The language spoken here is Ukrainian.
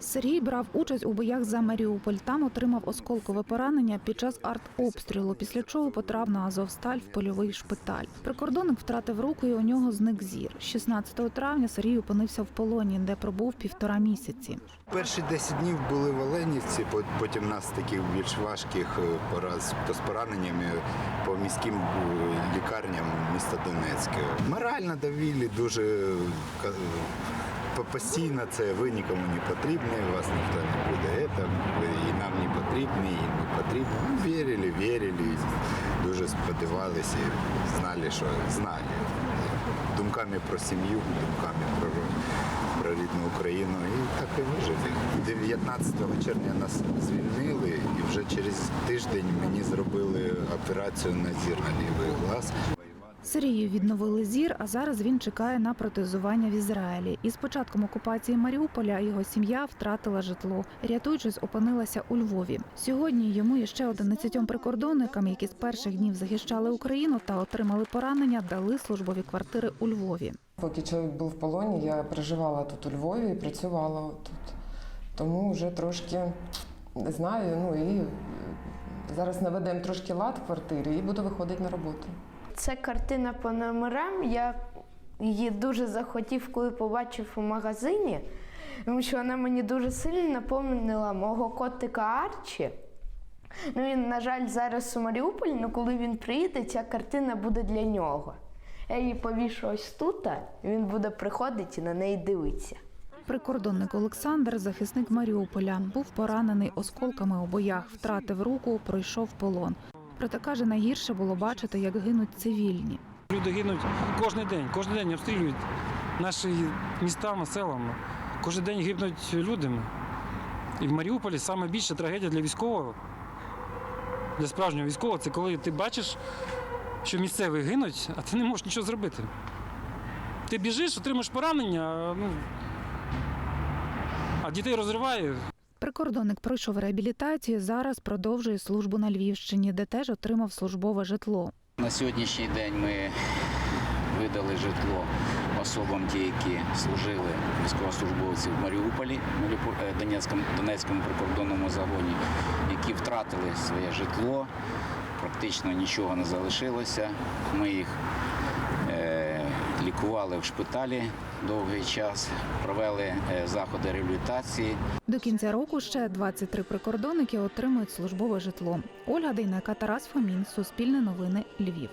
Сергій брав участь у боях за Маріуполь. Там отримав осколкове поранення під час артобстрілу, після чого потрапив на Азовсталь в польовий шпиталь. Прикордонник втратив руку і у нього зник зір. 16 травня Сергій опинився в полоні, де пробув півтора місяці. Перші 10 днів були в Оленівці, потім нас таких більш важких е, пораз з пораненнями по міським е, лікарням міста Донецьке. Морально давили дуже е, постійно це ви нікому не потрібні, вас ніхто не буде. Це, ви і нам не потрібні, і не потрібні. Ну, вірили, вірили, дуже сподівалися, знали, що знали. Думками про сім'ю, думками про про рідну Україну і так і вижили. 19 червня нас звільнили, і вже через тиждень мені зробили операцію на зір лівий глаз. Сергію відновили зір, а зараз він чекає на протезування в Ізраїлі. І з початком окупації Маріуполя його сім'я втратила житло. Рятуючись, опинилася у Львові. Сьогодні йому і ще 11 прикордонникам, які з перших днів захищали Україну та отримали поранення, дали службові квартири у Львові. Поки чоловік був в полоні, я проживала тут у Львові і працювала тут. Тому вже трошки знаю. Ну і зараз наведемо трошки лад в квартирі і буду виходити на роботу. Це картина по номерам. Я її дуже захотів, коли побачив у магазині, тому що вона мені дуже сильно напомнила мого котика Арчі. Ну, він, на жаль, зараз у Маріуполі, але коли він приїде, ця картина буде для нього. Я її повішу ось тут, він буде приходити і на неї дивитися. Прикордонник Олександр, захисник Маріуполя, був поранений осколками у боях, втратив руку, пройшов полон. Проте каже, найгірше було бачити, як гинуть цивільні. Люди гинуть кожен день, кожен день обстрілюють наші міста, села. Кожен день гибнуть люди. І в Маріуполі саме більша трагедія для військового, для справжнього військового, це коли ти бачиш, що місцеві гинуть, а ти не можеш нічого зробити. Ти біжиш, отримаєш поранення, ну, а дітей розриває. Прикордонник пройшов реабілітацію. Зараз продовжує службу на Львівщині, де теж отримав службове житло. На сьогоднішній день ми видали житло особам, ті, які служили військовослужбовці в Маріуполі, Маріупо- е, Донецькому, Донецькому прикордонному загоні, які втратили своє житло, практично нічого не залишилося. Ми їх е, лікували в шпиталі довгий час, провели е, заходи реабілітації. До кінця року ще 23 прикордонники отримують службове житло. Ольга Дейнека, Тарас Фомін, Суспільне новини, Львів.